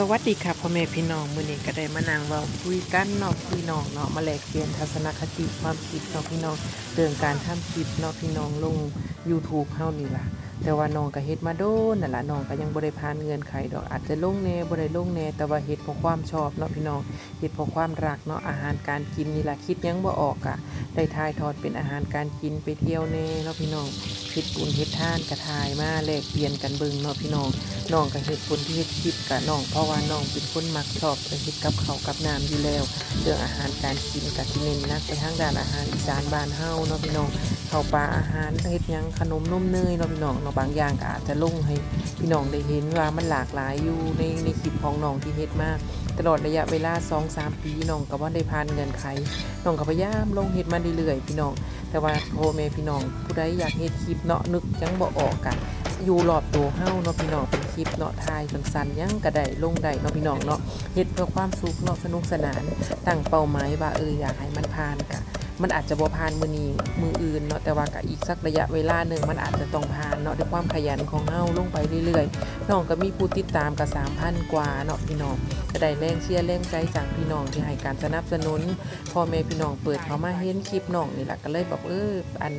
สวัสดีค่ะพ่อแม่พี่น้องมื้อนี้ก็ได้มานั่งเว้าคุยกันเนาะพี่น้องเนาะมาแลกเปลี่ยนทัศนคติความคิดเนาะพี่น้องเรื่องการทำคลิปเนาะพี่น้องลง YouTube เฮานี่ล่ะ แต่ว่าน้องก็เฮ็ดมาโดนนั่นล่ะน้องก็ยังบ่ได้ผ่านเงื่อนไขดอกอาจจะลงแน่บ่ได้ลงแน่แต่ว่าเฮ็ดเพราะความชอบเนาะพี่น้องเฮ็ดเพราะความรักเนาะอาหารการกินนี่ล่ะคิดยังบ่ออกอะ ได้ถ่ายทอดเป็นอาหารการกินไปเที่ยวแน่เนาะพี่น้องเฮ็ดบุญเฮ็ดท่านก็ถ่ายมาแลกเปลี่ยนกันเบิ่งเนาะพี่น้องน้องก็เฮ็ดคนที่เฮ็ดคลิปกับน้องเพราะว่าน้องเป็นคนมักชอบเฮ็ดกับเขากับน้ำอยู่แล้ว เรื่องอาหารการกินก็สิเน้นนักไปทางด้านอาหารอีสานบ้านเฮาเนาะพี่น้องข้าวปลาอาหารเฮ็ดยังขนมนมเนยเนาะพี่น้องเนาะบางอย่างก็อาจจะลงให้พี่น้องได้เห็นว่ามันหลากหลายอยู่ในในคลิปของน้องที่เฮ็ดมาก ตลอดระยะเวลา 2-3 ปีน้องกับ่ได้ผ่านเงินไขน้องกับพยายามลงเห็ดมาเรื่อยๆพี่น้อง แต่ว่าโทแม่พี่น้องผู้ใดอยากเห็ดคลิปเนาะนึกยังบ่ออกกะ อยู่รอบตัวเฮาเนาะพี่น้องเป็นคลิปเนาะถ่ายสั้นๆยังก็ไดลงได้เนาะพี่น้องเนาะเฮ็ดเพื่อความสุขเนาะสนุกสนานตั้งเป้าหมายว่าเอออยากให้มันผ่านกะมันอาจจะบ่ผ่านมือนี้มืออื่นเนาะแต่ว่ากะอีกสักระยะเวลาหนึ่งมันอาจจะต้องผ่านเนาะด้วยความขยันของเฮาลงไปเรื่อยๆน้องก็มีผู้ติดตามก็3,000กว่าเนาะพี่น้องก็ได้แรงเชียร์แรงใจจากพี่น้องที่ให้การสนับสนุนพ่อแม่พี่น้องเปิดเขามาเห็นคลิปน้องนี่แหละก็เลยแบบเอออัน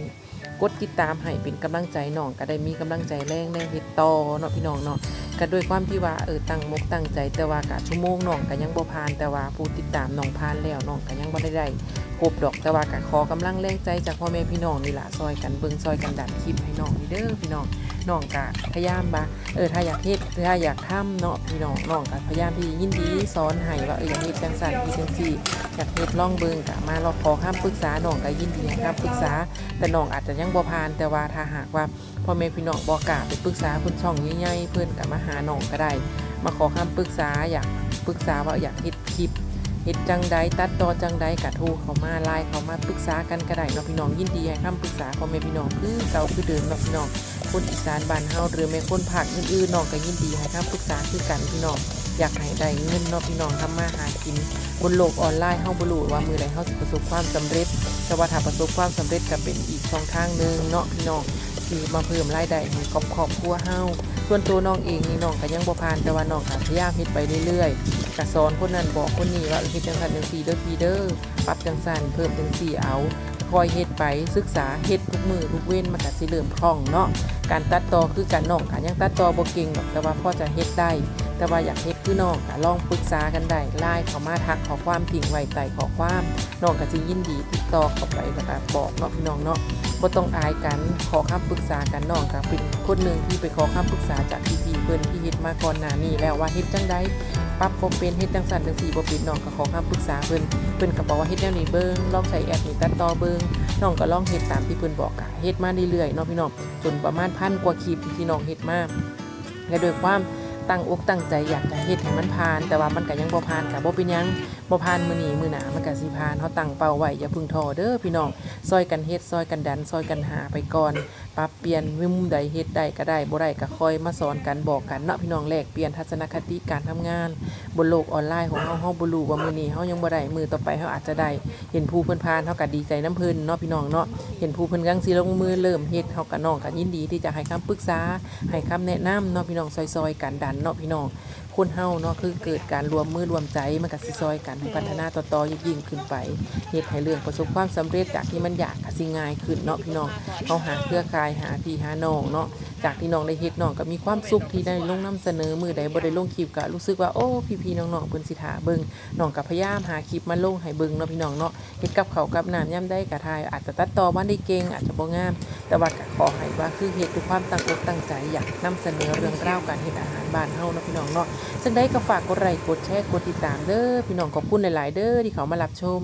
กดติดตามให้เป็นกำลังใจน้องก็ได้มีกำลังใจแรงแรงเฮ็ดต่อเนาะพี่น้องเนาะก็ด้วยความที่ว่าเออตั้งมกตั้งใจ แต่ว่ากะชั่วโมงน้องก็ยังบ่ผ่านแต่ว่าผู้ติดตามน้องผ่านแล้วน้องก็ยังบ่ได้ได้ครบดอกแต่ว่าก็ขอกำลังแรงใจจากพ่อแม่พี่น้องนี่ล่ะซอยกันเบิ่งซอยกันดันคลิปให้น้องนี่เด้อพี่น้อง น้องก็พยายามบ่าเออถ้าอยากเฮ็ดถ้าอยากทำเนาะพี่น้องน้องก็พยายามที่ยินดีสอนให้ว่าเอออยากเฮ็ดจังซั่นที่จังซี่อยากเฮ็ดลองเบิงก็มาลองขอคำปรึกษาน้องก็ยินดีให้คำปรึกษา แต่น้องอาจจะยังบ่ผ่านแต่ว่าถ้าหากว่าพ่อแม่พี่น้องบ่กล้าไปปรึกษาเพิ่นช่องใหญ่ๆเพิ่อนก็มาหาน้องก็ได้ มาขอคำปรึกษาอยากปรึกษาว่าอยากเฮ็ดคลิปเฮ็ดจังใดตัดต่อจังใดก็โทรเขามาไลน์เขามาปรึกษากันก็ได้เนาะพี่น้องยินดีให้คำปรึกษาพ่อแม่พี่น้องคือเก่าคือเดิมเนาะพี่น้อง คนอีสานบ้านเฮาหรือแม่คนภาคอื่นๆน้องก็ยินดีให้คำปรึกษาคือกันพี่น้องอยากให้ได้เงินเนาะพี่น้องทำมาหากิน บนโลกออนไลน์เฮาบ่รู้ว่ามือใดเฮาสิประสบความสำเร็จแต่ว่าถ้าประสบความสำเร็จก็เป็นอีกช่องทางหนึงเนาะพี่น้องที่มาเพิ่มรายได้ให้ครอบครอบครัวเฮาส่วนตัวน้องเองนี่น้องก็ยังบ่ผ่านแต่ว่าน้องก็พยายามเฮ็ดไปเรื่อยๆก็สอนคนนั้นบอกคนนี้ว่าเฮ็ดจังซั่นจังซี่เด้อพี่เด้อปรับจังซั่นเพิ่มจังซี่เอา คอยเฮ็ดไปศึกษาเฮ็ดทุกมือทุกเว้นมันก็สิเริ่มคล่องเนาะการตัดต่อคือการนองก็ยังตัดต่อบ่เก่งหรอกแต่ว่าพอจะเฮ็ดได้ แต่ว่าอยากเฮ็ดคือน้องลองปรึกษากันได้ไลน์เข้ามาทักขอความทิ้งไว้ใต้ขอความน้องก็สิยินดีติดต่อเข้าไปแล้วก็บอกเนาะพี่น้องเนาะบ่ต้องอายกันขอคำปรึกษากันน้องก็เป็นคนหนึ่งที่ไปขอคำปรึกษาจากพี่ๆเพิ่อนที่เฮ็ดมาก่อนหน้านี้แล้วว่าเฮ็ดจังไดปรับบ่เป็นเฮ็ดจังซั่นจังซี่บ่เป็นน้องก็ขอคำปรึกษาเพิ่นเพิ่นก็บอกว่าเฮ็ดแนวนี้เบิ่งลองใช้แอปนี้ตัดต่อเบิ่งน้องก็ลองเฮ็ดตามที่เพิ่นบอกก็เฮ็ดมาเรื่อยๆเนาะพี่น้องจนประมาณพันกว่าคลิปที่น้องเฮ็ดมาและโดวยความ ตั้งอกตั้งใจอยากจะเฮ็ดให้มันผ่าน แต่ว่ามันก็ยังบ่ผ่านก็บ่เป็นหยัง บ่ผ่านมื้อนี้มื้อหน้ามันก็สิผ่านเฮาตั้งเป้าไว้อย่าพึ่งท้อเด้อพี่น้องซอยกันเฮ็ดซอยกันดันซอยกันหาไปก่อนปรับเปลี่ยนมุมใดเฮ็ดได้ก็ได้บ่ได้ก็คอยมาสอนกันบอกกันเนาะพี่น้องแลกเปลี่ยนทัศนคติการทำงานบนโลกออนไลน์ของเฮาเฮาบ่รู้ว่ามื้อนี้เฮายังบ่ได้มื้อต่อไปเฮาอาจจะได้เห็นผู้เพิ่นผ่านเฮาก็ดีใจนํเพิ่นเนาะพี่น้องเนาะเห็นผู้เพิ่นกำลังสิลงมือเริ่มเฮ็ดเฮาก็น้องก็ยินดีที่จะให้คำปรึกษาให้คำแนะนำเนาะพี่น้องซอยๆกันดันเนาะพี่น้อง คนเฮาเนาะคือเกิดการรวมมือรวมใจมันกับซิซอยกันให้พัฒนาต่อๆยิ่งขึ้นไปเหตุให้เรื่องประสบความสำเร็จจากที่มันยากสิง่ายขึ้นเนาะพี่น้องเขาหาเครือข่ายหาพี่หาน้องเนาะ จากที่น้องได้เฮ็ดน้องก็มีความสุขที่ได้ลงนํเสนอมือใดบ่ได้ลงคลิปก็รู้สึกว่าโอ้พี่ๆน้องๆเพิ่นสิท่าเบิ่งน้องก็พยายามหาคลิปมาลงให้เบิ่งเนาะพี่น้องเนาะเฮ็ดกับเขากับน้ำย่ํได้ก็ทาย อาจจะตัดต่อบ่ได้เก่งอาจจะบ่งาม แต่ว่าก็ขอให้ว่าคือเฮ็ดด้วยความตั้งอกตั้งใจอยากนำเสนอเรื่องราวการเฮ็ดอาหารบ้านเฮาเนาะพี่น้องเนาะซึ่งได้ก็ฝากกดไลค์กดแชร์กดติดตามเด้อพี่น้องขอบคุณหลายๆเด้อที่เขามารับชม